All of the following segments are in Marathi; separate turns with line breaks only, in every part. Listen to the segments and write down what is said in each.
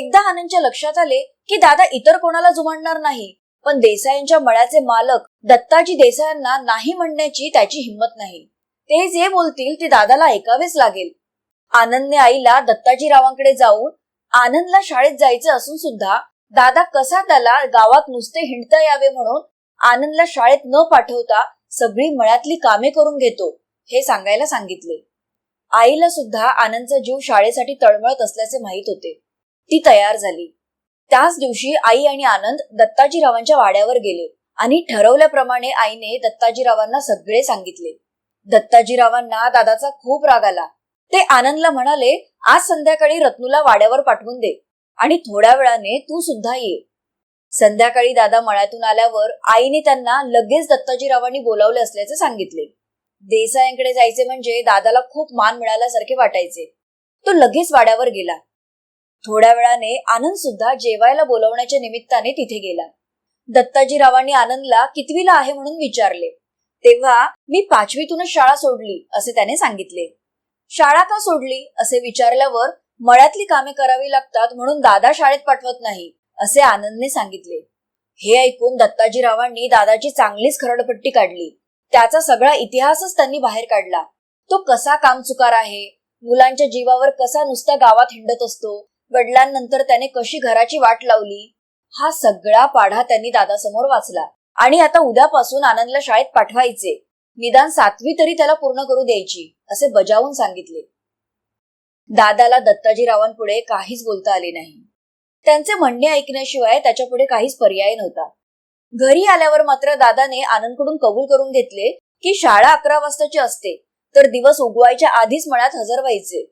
एकदा आनंदच्या लक्षात आले की दादा इतर कोणाला जुमानणार नाही. पण देसायांच्या मळ्याचे मालक दत्ताजी देसायांना नाही म्हणण्याची त्याची हिंमत नाही. ते जे बोलतील ते दादाला ऐकावेच लागेल. आनंदने आईला दत्ताजीरावांकडे जाऊन आनंदला शाळेत जायचं असून सुद्धा दादा कसा त्याला गावात नुसते हिंडता यावे म्हणून आनंदला शाळेत न पाठवता सगळी मळ्यातली कामे करून घेतो हे सांगायला सांगितले. आईला सुद्धा आनंदचा जीव शाळेसाठी तळमळत असल्याचे माहीत होते. ती तयार झाली. त्याच दिवशी आई आणि आनंद दत्ताजीरावांच्या वाड्यावर गेले आणि ठरवल्याप्रमाणे आईने दत्ताजीरावांना सगळे सांगितले. दत्ताजीरावांना दादाचा खूप राग आला. ते आनंदला म्हणाले आज संध्याकाळी रत्नूला वाड्यावर पाठवून दे आणि थोड्या वेळाने तू सुद्धा ये. संध्याकाळी दादा मळ्यातून आल्यावर आईने त्यांना लगेच दत्ताजीरावांनी बोलावले असल्याचे सांगितले. देसायांकडे जायचे म्हणजे दादाला खूप मान मिळाल्यासारखे वाटायचे. तो लगेच वाड्यावर गेला. थोड्या वेळाने आनंद सुद्धा जेवायला बोलवण्याच्या निमित्ताने तिथे गेला. दत्ताजीरावांनी आनंदला कितवीला आहे म्हणून विचारले. तेव्हा मी पाचवीतूनच शाळा सोडली असे त्याने सांगितले. शाळा का सोडली? असे विचारल्यावर मळ्यातली कामे करावी लागतात म्हणून दादा शाळेत पाठवत नाही असे आनंदने सांगितले. हे ऐकून दत्ताजीरावांनी दादाची चांगलीच खरडपट्टी काढली. त्याचा सगळा इतिहासच त्यांनी बाहेर काढला. तो कसा कामचुकार आहे? मुलांच्या जीवावर कसा नुसता गावात हिंडत असतो? वडिलांनंतर त्याने कशी घराची वाट लावली हा सगळा पाढा त्यांनी दादासमोर वाचला. आणि आता उद्यापासून आनंदला शाळेत पाठवायचे. निदान सातवी तरी त्याला पूर्ण करू द्यायची असे बजावून सांगितले. दादाला दत्ताजीरावांपुढे काहीच बोलता आले नाही. त्यांचे म्हणणे ऐकण्याशिवाय त्याच्यापुढे काहीच पर्याय नव्हता. घरी आल्यावर मात्र दादाने आनंदकडून कबूल करून घेतले की शाळा अकरा वाजताची असते तर दिवस उगवायच्या आधीच मळ्यात हजर व्हायचे.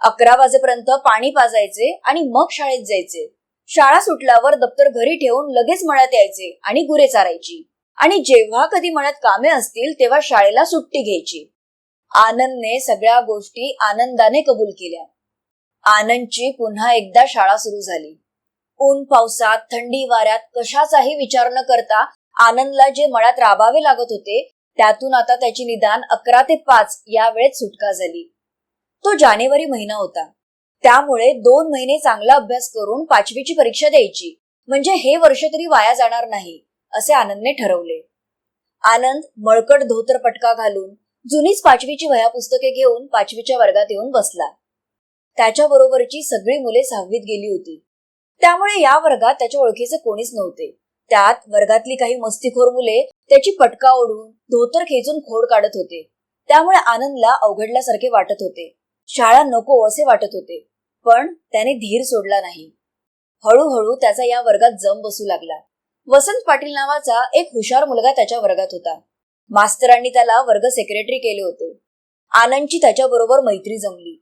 अकरा वाजेपर्यंत पाणी पाजायचे आणि मग शाळेत जायचे. शाळा सुटल्यावर दप्तर घरी ठेवून लगेच मळ्यात यायचे आणि गुरे चारायची. आणि जेव्हा कधी मळ्यात कामे असतील तेव्हा शाळेला सुट्टी घ्यायची. आनंदने सगळ्या गोष्टी आनंदाने कबूल केल्या. आनंदची पुन्हा एकदा शाळा सुरू झाली. ऊन पावसात थंडी वाऱ्यात कशाचाही विचार न करता आनंदला जे मळ्यात राबावे लागत होते त्यातून आता त्याची निदान अकरा ते पाच या वेळेत सुटका झाली. तो जानेवारी महिना होता. त्यामुळे दोन महिने चांगला अभ्यास करून पाचवीची परीक्षा द्यायची. म्हणजे हे वर्ष तरी वाया जाणार नाही असे आनंदने ठरवले. आनंद मळकट धोतर पटका घालून जुनीच पाचवीची वया पुस्तके घेऊन पाचवीच्या वर्गात येऊन बसला. त्याच्या बरोबरची सगळी मुले सहावीत गेली होती. त्यामुळे या वर्गात त्याच्या ओळखीचे कोणीच नव्हते. त्यात वर्गातली काही मस्तीखोर मुले त्याची पटका ओढून धोतर खेचून खोड काढत होते. त्यामुळे आनंदला अवघडल्यासारखे वाटत होते. शाळा नको असे वाटत होते पण त्याने धीर सोडला नाही. हळूहळू त्याचा या वर्गात जम बसू लागला. वसंत पाटील नावाचा एक हुशार मुलगा त्याच्या वर्गात होता. मास्तरांनी त्याला वर्ग सेक्रेटरी केले होते. आनंदची त्याच्याबरोबर मैत्री जमली.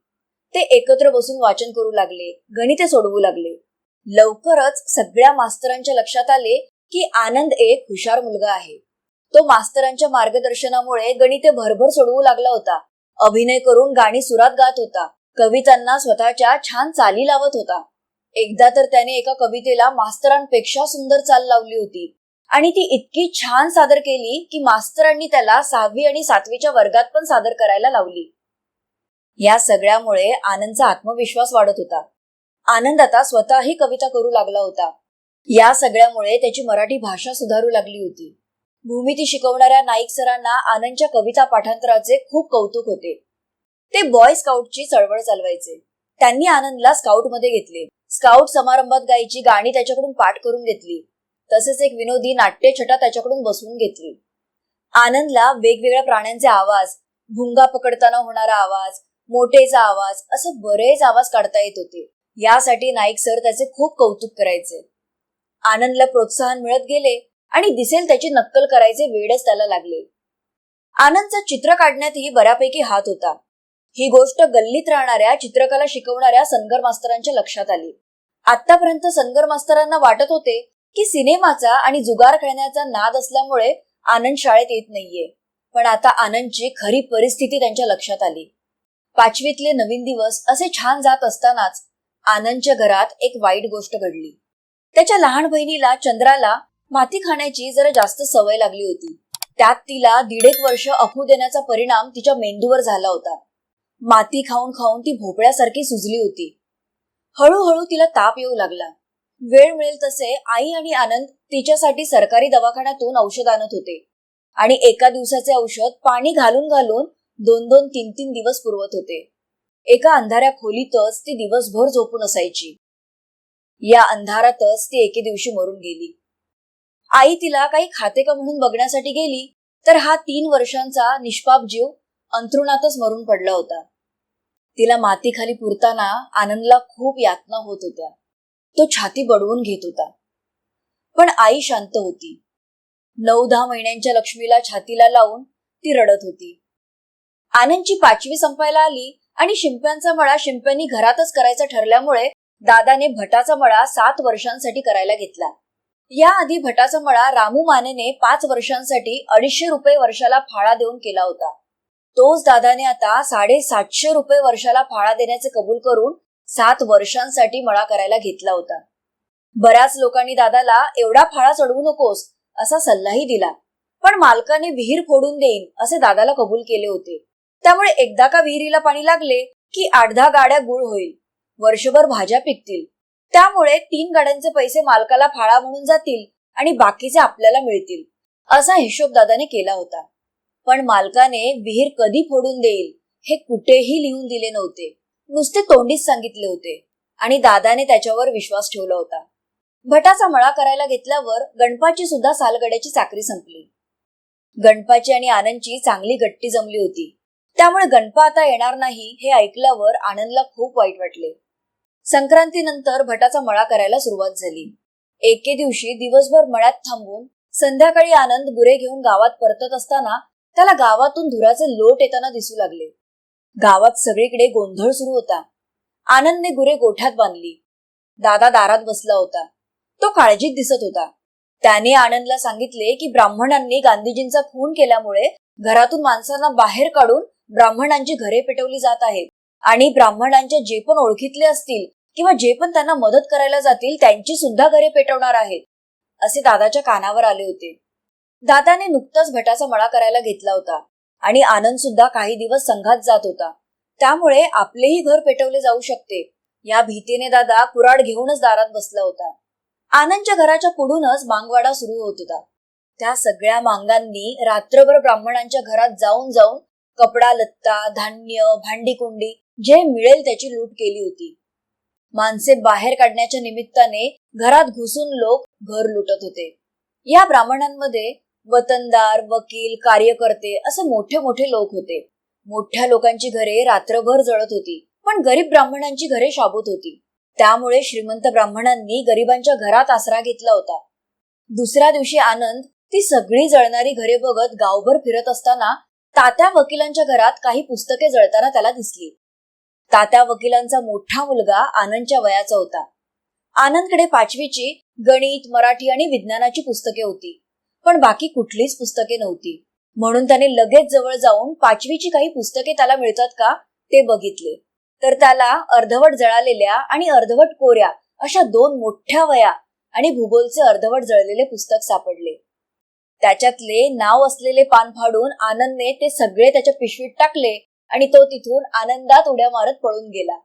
ते एकत्र बसून वाचन करू लागले गणिते सोडवू लागले. लवकरच सगळ्या मास्तरांच्या लक्षात आले की आनंद एक हुशार मुलगा आहे. तो मास्तरांच्या मार्गदर्शनामुळे गणिते भरभर सोडवू लागला होता. अभिनय करून गाणी सुरात गात होता. कवितांना स्वतःच्या छान चाली लावत होता. एकदा तर त्याने एका कवितेला मास्तरांपेक्षा सुंदर चाल लावली होती. आणि ती इतकी छान सादर केली की मास्तरांनी त्याला सहावी आणि सातवीच्या वर्गात पण सादर करायला लावली. या सगळ्यामुळे आनंदचा आत्मविश्वास वाढत होता. आनंद आता स्वतःही कविता करू लागला होता. या सगळ्यामुळे त्याची मराठी भाषा सुधारू लागली होती. भूमिती शिकवणाऱ्या नाईक सरांना आनंदच्या कविता पाठांतराचे खूप कौतुक होते. ते बॉय स्काउटची चळवळ चालवायचे. त्यांनी आनंदला स्काउटमध्ये घेतले. स्काउट समारंभात गायची गाणी त्याच्याकडून पाठ करून घेतली. तसेच एक विनोदी नाट्यछटा त्याच्याकडून बसवून घेतली. आनंदला वेगवेगळ्या प्राण्यांचे आवाज भुंगा पकडताना होणारा आवाज मोठेचा आवाज असे बरेच आवाज काढता येत होते. यासाठी नाईक सर त्याचे खूप कौतुक करायचे. आनंदला प्रोत्साहन मिळत गेले. आणि दिसेल त्याची नक्कल करायचे वेळच त्याला लागले. आनंदचा चित्र काढण्यातही बऱ्यापैकी हात होता. ही गोष्ट गल्लीत राहणाऱ्या चित्रकला शिकवणाऱ्या सनगर मास्तरांच्या लक्षात आली. आतापर्यंत सनगर मास्तरांना वाटत होते की सिनेमाचा आणि जुगार खेळण्याचा नाद असल्यामुळे आनंद शाळेत येत नाहीये. पण आता आनंदची खरी परिस्थिती त्यांच्या लक्षात आली. पाचवीतले नवीन दिवस असे छान जात असतानाच आनंदच्या घरात एक वाईट गोष्ट घडली. त्याच्या लहान बहिणीला चंद्राला माती खाण्याची जरा जास्त सवय लागली होती. त्यात तिला दीड एक वर्ष अफू देण्याचा परिणाम तिच्या मेंदूवर झाला होता. माती खाऊन खाऊन ती भोपळ्यासारखी सुजली होती. हळूहळू तिला ताप येऊ लागला. वेळ मिळेल तसे आई आणि आनंद तिच्यासाठी सरकारी दवाखान्यातून औषध आणत होते. आणि एका दिवसाचे औषध पाणी घालून घालून दोन दोन तीन तीन दिवस पुरवत होते. एका अंधाऱ्या खोलीतच ती दिवसभर झोपून असायची. या अंधारातच ती एके दिवशी मरून गेली. आई तिला काही खाते का म्हणून बघण्यासाठी गेली तर हा तीन वर्षांचा निष्पाप जीव अंथरुणातच मरून पडला होता. तिला मातीखाली पुरताना आनंदला खूप यातना होत होत्या. तो छाती बडवून घेत होता. पण आई शांत होती. नऊ दहा महिन्यांच्या लक्ष्मीला छातीला लावून ती रडत होती. आनंदची पाचवी संपायला आली आणि शिंप्यांचा मळा शिंप्यांनी घरातच करायचा ठरल्यामुळे दादाने भटाचा मळा सात वर्षांसाठी करायला घेतला. याआधी भटाचा मळा रामू मानेने पाच वर्षांसाठी अडीचशे रुपये वर्षाला फाळा देऊन केला होता. तोच दादाने आता साडेसातशे रुपये वर्षाला फाळा देण्याचे कबूल करून सात वर्षांसाठी मळा करायला घेतला होता. बऱ्याच लोकांनी दादाला एवढा फाळा चढवू नकोस असा सल्लाही दिला. पण मालकाने विहीर फोडून देईन असे दादाला कबूल केले होते. त्यामुळे एकदा का विहिरीला पाणी लागले की आठ दहा गाड्या गुळ होईल. वर्षभर भाज्या पिकतील. त्यामुळे तीन गाड्यांचे पैसे मालकाला फाळा म्हणून जातील आणि बाकीचे आपल्याला मिळतील असा हिशोब दादाने केला होता. पण मालकाने विहीर कधी फोडून देईल हे कुठेही लिहून दिले नव्हते. नुसते तोंडीच सांगितले होते आणि दादाने त्याच्यावर विश्वास ठेवला होता. भटाचा मळा करायला घेतल्यावर गणपाची सुद्धा सालगड्याची चाकरी संपली. गणपाची आणि आनंदची चांगली गट्टी जमली होती. त्यामुळे गणपा आता येणार नाही हे ऐकल्यावर आनंदला खूप वाईट वाटले. संक्रांतीनंतर भटाचा मळा करायला सुरुवात झाली. एके दिवशी दिवसभर मळ्यात थांबून संध्याकाळी आनंद गुरे घेऊन गावात परतत असताना त्याला गावातून धुराचे लोट येताना दिसू लागले. गावात सगळीकडे गोंधळ सुरू होता. आनंदने गुरे गोठ्यात बांधली. दादा दारात बसला होता. तो काळजीत दिसत होता. त्याने आनंदला सांगितले की ब्राह्मणांनी गांधीजींचा खून केल्यामुळे घरातून माणसांना बाहेर काढून ब्राह्मणांची घरे पेटवली जात आहेत. आणि ब्राह्मणांच्या जे पण ओळखीतले असतील किंवा जे पण त्यांना मदत करायला जातील त्यांची सुद्धा घरे पेटवणार आहेत असे दादाच्या कानावर आले होते. दादाने नुकताच भटाचा मळा करायला घेतला होता आणि आनंद सुद्धा काही दिवस संघात जात होता. त्यामुळे आपलेही घर पेटवले जाऊ शकते या भीतीने दादा कुराड घेऊनच दारात बसला होता. आनंदच्या घराच्या पुढूनच मांगवाडा सुरू होत होता. त्या सगळ्या मांगांनी रात्रभर ब्राह्मणांच्या घरात जाऊन जाऊन कपडा लत्ता धान्य भांडी कुंडी जे मिळेल त्याची लूट केली होती. माणसे बाहेर काढण्याच्या निमित्ताने घरात घुसून लोक घर लुटत होते. या ब्राह्मणांमध्ये वतनदार वकील कार्यकर्ते असे मोठे मोठे लोक होते. मोठ्या लोकांची घरे रात्रभर जळत होती पण गरीब ब्राह्मणांची घरे शाबूत होती. त्यामुळे श्रीमंत ब्राह्मणांनी गरिबांच्या घरात आसरा घेतला होता. दुसऱ्या दिवशी आनंद ती सगळी जळणारी घरे बघत गावभर फिरत असताना तात्या वकिलांच्या घरात काही पुस्तके जळताना त्याला दिसली. तात्या वकिलांचा मोठा मुलगा आनंदच्या वयाचा होता. आनंदकडे पाचवीची गणित मराठी आणि विज्ञानाची पुस्तके होती पण बाकी कुठलीच पुस्तके नव्हती. म्हणून त्याने लगेच जवळ जाऊन पाचवीची काही पुस्तके त्याला मिळतात का ते बघितले. तर त्याला अर्धवट जळालेल्या आणि अर्धवट कोऱ्या अशा दोन मोठ्या वया आणि भूगोलचे अर्धवट जळलेले पुस्तक सापडले. त्याच्यातले नाव असलेले पान फाडून आनंदने ते सगळे त्याच्या पिशवीत टाकले आणि तो तिथून आनंदात उड्या मारत पळून गेला.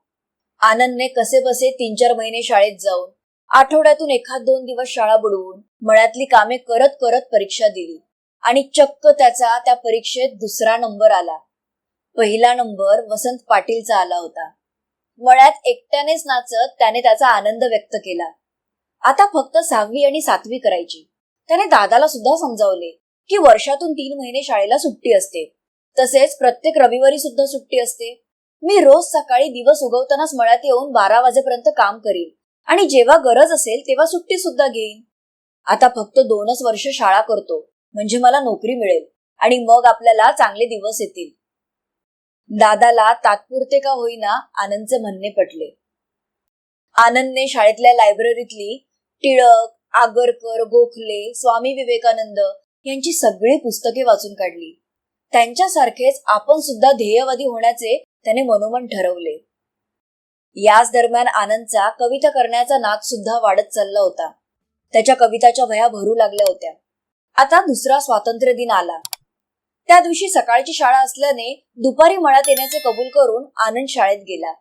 आनंदने कसे बसे तीन चार महिने शाळेत जाऊन आठवड्यातून एखाद दोन दिवस शाळा बुडवून मळ्यातली कामे करत करत परीक्षा दिली आणि चक्क त्याचा त्या परीक्षेत दुसरा नंबर आला. पहिला नंबर वसंत पाटीलचा आला होता. मळ्यात एकट्यानेच नाचत त्याने त्याचा आनंद व्यक्त केला. आता फक्त सहावी आणि सातवी करायची. त्याने दादाला सुद्धा समजावले की वर्षातून तीन महिने शाळेला सुट्टी असते. तसेच प्रत्येक रविवारी सुद्धा सुट्टी असते. मी रोज सकाळी दिवस उगवतानाच मळ्यात येऊन बारा वाजेपर्यंत काम करीन. आणि जेव्हा गरज असेल तेव्हा सुट्टी सुद्धा घेईन. आता फक्त दोनच वर्ष शाळा करतो. म्हणजे मला नोकरी मिळेल. आणि मग आपल्याला चांगले दिवस येतील. दादाला तात्पुरते का होईना आनंदचे म्हणणे पटले. आनंदने शाळेतल्या लायब्ररीतली टिळक आगरकर गोखले स्वामी विवेकानंद यांची सगळी पुस्तके वाचून काढली. त्यांच्यासारखेच आपण सुद्धा ध्येयवादी होण्याचे त्याने मनोमन ठरवले. याच दरम्यान आनंदचा कविता करण्याचा नाद सुद्धा वाढत चालला होता. त्याच्या कविताच्या वया भरू लागल्या होत्या. आता दुसरा स्वातंत्र्य दिन आला. त्या दिवशी सकाळची शाळा असल्याने दुपारी मळ्यात येण्याचे कबूल करून आनंद शाळेत गेला.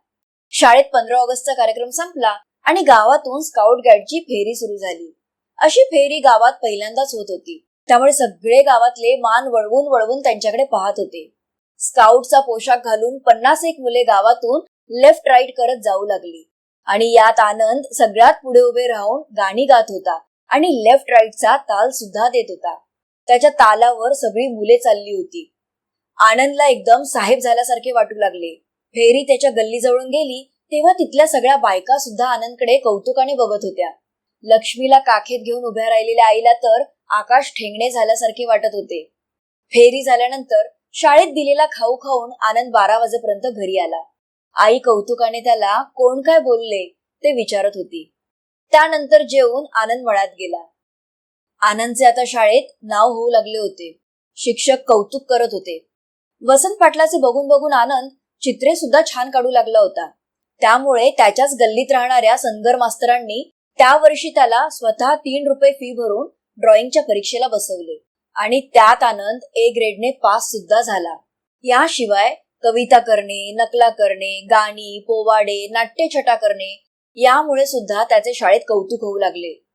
शाळेत पंधरा ऑगस्टचा कार्यक्रम संपला आणि गावातून स्काउट गाईडची फेरी सुरू झाली. अशी फेरी गावात पहिल्यांदाच होत होती. त्यामुळे सगळे गावातले मान वळवून वळवून त्यांच्याकडे पाहत होते. स्काउटचा पोशाख घालून पन्नास एक मुले गावातून लेफ्ट राईट करत जाऊ लागली. आणि यात आनंद सगळ्यात पुढे उभे राहून गाणी गात होता आणि लेफ्ट राईटचा ताल सुद्धा देत होता. त्याच्या तालावर सगळी मुले चालली होती. आनंदला एकदम साहेब झाल्यासारखे वाटू लागले. फेरी त्याच्या गल्लीजवळून गेली तेव्हा तिथल्या सगळ्या बायका सुद्धा आनंदकडे कौतुकाने बघत होत्या. लक्ष्मीला काखेत घेऊन उभ्या राहिलेल्या आईला तर आकाश ठेंगणे झाल्यासारखे वाटत होते. फेरी झाल्यानंतर शाळेत दिलेला खाऊ खाऊन आनंद बारा वाजेपर्यंत घरी आला. आई कौतुकाने त्याला कोण काय बोलले? ते विचारत होती. त्यानंतर जेवून आनंद मळ्यात गेला. आनंदचे आता शाळेत नाव होऊ लागले होते. शिक्षक कौतुक करत होते. वसंत पाटलाचे बघून बघून आनंद चित्रे सुद्धा छान काढू लागला होता. त्यामुळे त्याच्याच गल्लीत राहणाऱ्या सनगर मास्तरांनी त्या वर्षी त्याला स्वतः तीन रुपये फी भरून ड्रॉइंगच्या परीक्षेला बसवले. आणि त्यात आनंद ए ग्रेडने पास सुद्धा झाला. याशिवाय कविता करणे नकला करणे गाणी पोवाडे नाट्यछटा करणे यामुळे सुद्धा त्याचे शाळेत कौतुक होऊ लागले.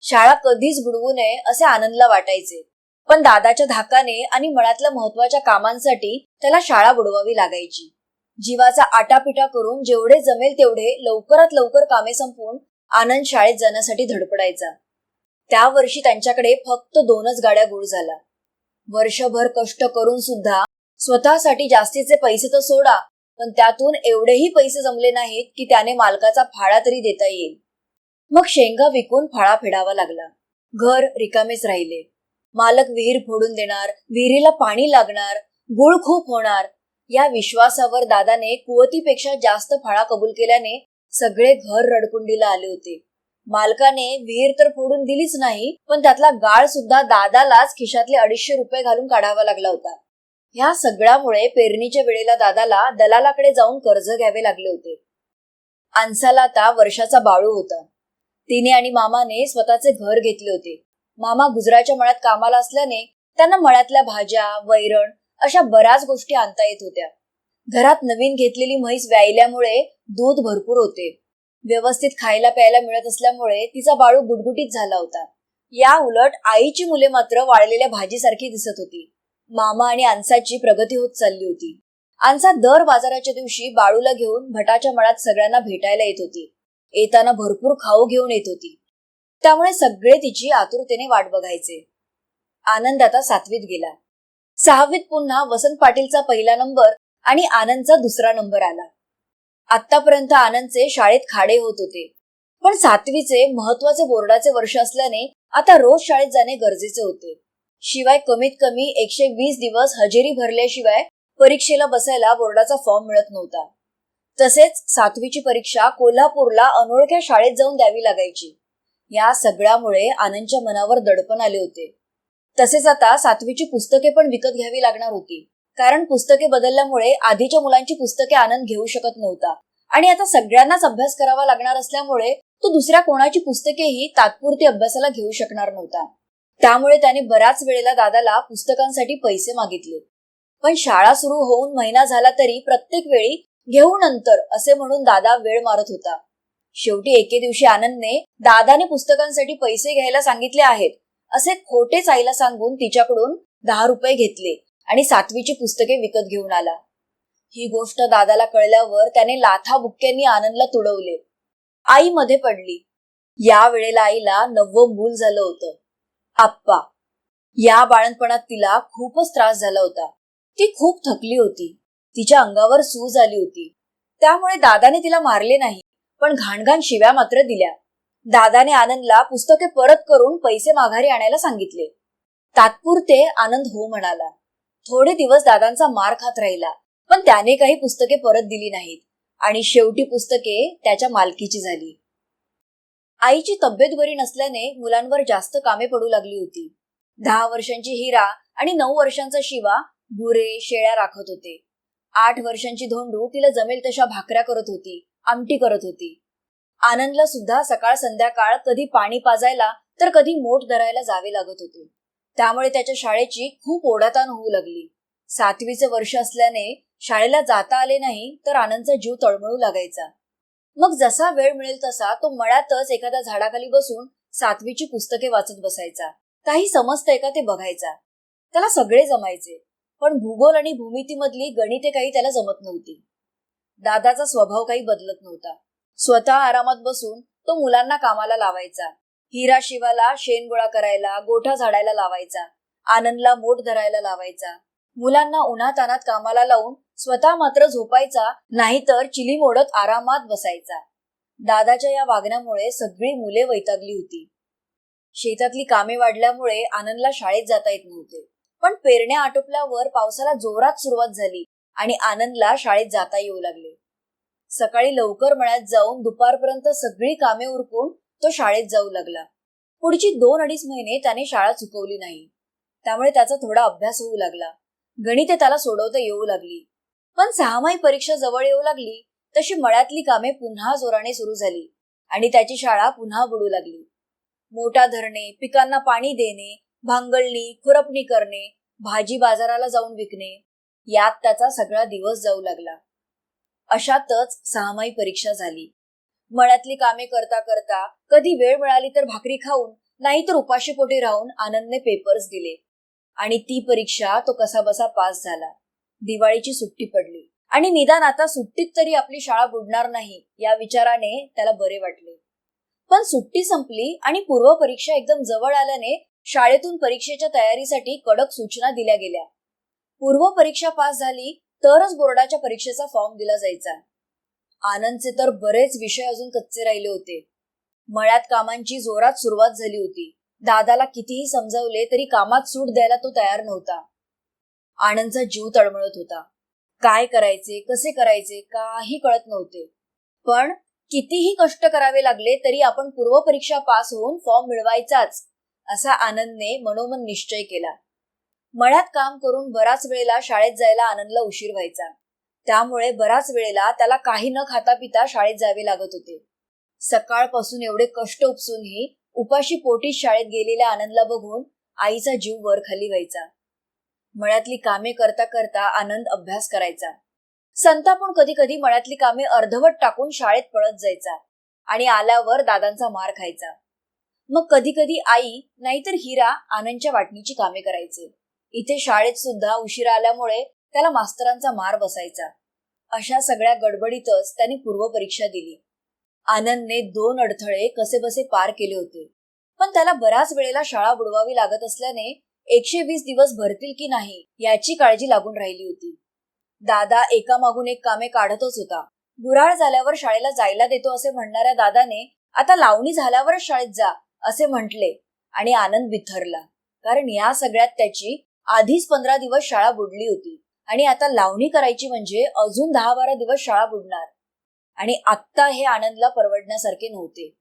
शाळा कधीच बुडवू नये असे आनंदला वाटायचे. पण दादाच्या धाकाने आणि मनातल्या महत्त्वाच्या कामांसाठी त्याला शाळा बुडवावी लागायची. जीवाचा आटापिटा करून जेवढे जमेल तेवढे लवकरात लवकर कामे संपवून आनंद शाळेत जाण्यासाठी धडपडायचा. त्या वर्षी त्यांच्याकडे फक्त दोनच गाड्या गुळ झाला वर्षभर कष्ट करून सुद्धा स्वतःसाठी जास्तीचे पैसे तर सोडा पण त्यातून एवढेही पैसे जमले नाहीत की त्याने मालकाचा फाळा तरी देता येईल. मग शेंगा विकून फाळा फेडावा लागला. घर रिकामेच राहिले. मालक विहीर फोडून देणार विहिरीला पाणी लागणार गुळ खूप होणार. या विश्वासावर दादाने कुवतीपेक्षा जास्त फाळा कबूल केल्याने सगळे घर रडकुंडीला आले होते. मालकाने विहीर तर फोडून दिलीच नाही पण त्यातला गाळ सुद्धा दादालाच खिशातले अडीचशे रुपये घालून काढावा लागला होता. ह्या सगळ्यामुळे पेरणीच्या वेळेला दादाला दलालाकडे जाऊन कर्ज घ्यावे लागले होते. आनसाला आता वर्षाचा बाळू होता. तिने आणि मामाने स्वतःचे घर घेतले होते. मामा गुजराच्या मळ्यात कामाला असल्याने त्यांना मळ्यातल्या भाज्या वैरण अशा बऱ्याच गोष्टी आणता येत होत्या. घरात नवीन घेतलेली म्हैस व्यायल्यामुळे दूध भरपूर होते. व्यवस्थित खायला प्यायला मिळत असल्यामुळे तिचा बाळू गुटगुटीत झाला होता. या उलट आईची मुले मात्र वाळलेल्या भाजीसारखी दिसत होती. मामा आणि आनसाची प्रगती होत चालली होती. आनसा दर बाजाराच्या दिवशी बाळूला घेऊन भटाच्या मळात सगळ्यांना भेटायला येत होती. येताना भरपूर खाऊ घेऊन येत होती. त्यामुळे सगळे तिची आतुरतेने वाट बघायचे. आनंद आता सातवीत गेला. सहावीत पुन्हा वसंत पाटीलचा पहिला नंबर आणि आनंदचा दुसरा नंबर आला. आतापर्यंत आनंदचे शाळेत खाडे होत होते. पण सातवीचे महत्त्वाचे बोर्डाचे वर्ष असल्याने आता रोज शाळेत जाणे गरजेचे होते. शिवाय कमीत कमी एकशे वीस दिवस हजेरी भरल्याशिवाय परीक्षेला बसायला बोर्डाचा फॉर्म मिळत नव्हता. तसेच सातवीची परीक्षा कोल्हापूरला अनोळख्या शाळेत जाऊन द्यावी लागायची. या सगळ्यामुळे आनंदच्या मनावर दडपण आले होते. तसेच आता सातवीची पुस्तके पण विकत घ्यावी लागणार होती. कारण पुस्तके बदलल्यामुळे आधीच्या मुलांची पुस्तके आनंद घेऊ शकत नव्हता. आणि आता सगळ्यांनाच अभ्यास करावा लागणार असल्यामुळे तो दुसऱ्या कोणाची पुस्तकेही तात्पुरती अभ्यासाला घेऊ शकणार नव्हता. त्यामुळे त्याने बऱ्याच वेळेला दादाला पुस्तकांसाठी पैसे मागितले. पण शाळा सुरू होऊन महिना झाला तरी प्रत्येक वेळी घेऊ नंतर असे म्हणून दादा वेळ मारत होता. शेवटी एके दिवशी आनंदने दादाने पुस्तकांसाठी पैसे घ्यायला सांगितले आहेत असे खोटेच आईला सांगून तिच्याकडून दहा रुपये घेतले. आणि सातवीची पुस्तके विकत घेऊन आला. ही गोष्ट दादाला कळल्यावर त्याने लाथा बुक्क्यांनी आनंदला तुडवले. आई मध्ये पडली. या वेळेला आईला नववं मूल झालं होतं. आप्पा. या बाळणपणात तिला खूपच त्रास झाला होता. ती खूप थकली होती. तिच्या अंगावर सूज आली होती. त्यामुळे दादाने तिला मारले नाही पण घाणघाण शिव्या मात्र दिल्या. दादाने आनंदला पुस्तके परत करून पैसे माघारी आणायला सांगितले. तात्पुरते आनंद हो म्हणाला. थोडे दिवस दादांचा मार खात राहिला. पण त्याने काही पुस्तके परत दिली नाहीत. आणि शेवटी पुस्तके त्याच्या मालकीची झाली. आईची तब्येत बरी नसल्याने मुलांवर जास्त कामे पडू लागली होती. दहा वर्षांची हिरा आणि नऊ वर्षांचा शिवा गुरे शेळ्या राखत होते. आठ वर्षांची धोंडू तिला जमेल तशा भाकऱ्या करत होती आमटी करत होती. आनंदला सुद्धा सकाळ संध्याकाळ कधी पाणी पाजायला तर कधी मोठ धरायला जावे लागत होते. त्यामुळे त्याच्या शाळेची खूप ओढाताण होऊ लागली. सातवीचे वर्ष असल्याने शाळेला जाता आले नाही तर आनंदचा जीव तळमळू लागायचा. मग जसा वेळ मिळेल तसा तो मळ्यातच एखाद्या झाडाखाली बसून सातवीची पुस्तके वाचत बसायचा. काही समजतंय का ते बघायचा. त्याला सगळे जमायचे पण भूगोल आणि भूमितीमधली गणिते काही त्याला जमत नव्हती. दादाचा स्वभाव काही बदलत नव्हता. स्वतः आरामात बसून तो मुलांना कामाला लावायचा. हिरा शिवाला शेण गोळा करायला गोठा झाडायला लावायचा. आनंदला मोठ धरायला लावायचा. मुलांना उन्हातानात कामाला लावून स्वतः मात्र झोपायचा नाहीतर चिली मोडत आरामात बसायचा. दादाच्या या वागण्यामुळे सगळी मुले वैतागली होती. शेतातली कामे वाढल्यामुळे आनंदला शाळेत जाता येत नव्हते. पण पेरण्या आटोपल्यावर पावसाला जोरात सुरुवात झाली आणि आनंदला शाळेत जाता येऊ लागले. सकाळी लवकर मळ्यात जाऊन दुपारपर्यंत सगळी कामे उरकून तो शाळेत जाऊ लागला. पुढची दोन अडीच महिने त्याने शाळा चुकवली नाही. त्यामुळे त्याचा थोडा अभ्यास होऊ लागला. गणिते त्याला सोडवता येऊ लागली. पण सहामाही परीक्षा जवळ येऊ लागली तशी मळ्यातली कामे पुन्हा जोराने सुरू झाली आणि त्याची शाळा पुन्हा बुडू लागली. मोठा धरणे पिकांना पाणी देणे भांगळणी खुरपणी करणे भाजी बाजाराला जाऊन विकणे यात त्याचा सगळा दिवस जाऊ लागला. अशातच सहामाही परीक्षा झाली. मळ्यातली कामे करता करता कधी वेळ मिळाली तर भाकरी खाऊन नाहीतर उपाशीपोटी राहून आनंदने पेपर्स दिले. आणि ती परीक्षा तो कसाबसा पास झाला. दिवाळीची सुट्टी पडली. आणि निदान आता सुट्टीत तरी आपली शाळा बुडणार नाही या विचाराने त्याला बरे वाटले. पण सुट्टी संपली आणि पूर्व परीक्षा एकदम जवळ आल्याने शाळेतून परीक्षेच्या तयारीसाठी कडक सूचना दिल्या गेल्या. पूर्व परीक्षा पास झाली तरच बोर्डाच्या परीक्षेचा फॉर्म दिला जायचा. आनंदचे तर बरेच विषय अजून कच्चे राहिले होते. मळ्यात कामांची जोरात सुरुवात झाली होती. दादाला कितीही समजावले तरी कामात सूट द्यायला तो तयार नव्हता. आनंदचा जीव तळमळत होता. काय करायचे कसे करायचे काही कळत नव्हते. पण कितीही कष्ट करावे लागले तरी आपण पूर्वपरीक्षा पास होऊन फॉर्म मिळवायचाच असा आनंदने मनोमन निश्चय केला. मळ्यात काम करून बराच वेळेला शाळेत जायला आनंदला उशीर व्हायचा. त्यामुळे बराच वेळेला त्याला काही न खाता पिता शाळेत जावे लागत होते. सकाळपासून एवढे कष्ट उपसूनही उपाशी पोटीच शाळेत गेलेल्या आनंदला बघून आईचा जीव वर खाली व्हायचा. मळ्यातली कामे करता करता आनंद अभ्यास करायचा. संता पण कधी कधी मळ्यातली कामे अर्धवट टाकून शाळेत पळत जायचा आणि आल्यावर दादांचा मार खायचा. मग कधी कधी आई नाहीतर हिरा आनंदच्या वाटणीची कामे करायचे. इथे शाळेत सुद्धा उशिरा आल्यामुळे त्याला मास्तरांचा मार बसायचा. अशा सगळ्या गडबडीतच त्यांनी पूर्वपरीक्षा दिली. आनंदने दोन अडथळे कसेबसे पार केले होते. पण त्याला बऱ्याच वेळेला शाळा बुडवावी लागत असल्याने एकशे वीस दिवस भरतील की नाही याची काळजी लागून राहिली होती. दादा एकामागून एक कामे काढतच होता. गुराळ झाल्यावर शाळेला जायला देतो असे म्हणणाऱ्या दादाने आता लावणी झाल्यावरच शाळेत जा असे म्हटले आणि आनंद बिथरला कारण या सगळ्यात त्याची आधीच पंधरा दिवस शाळा बुडली होती. आणि आता लावणी करायची म्हणजे अजून दहा बारा दिवस शाळा बुडणार. आणि आत्ता हे आनंदला परवडण्यासारखे नव्हते.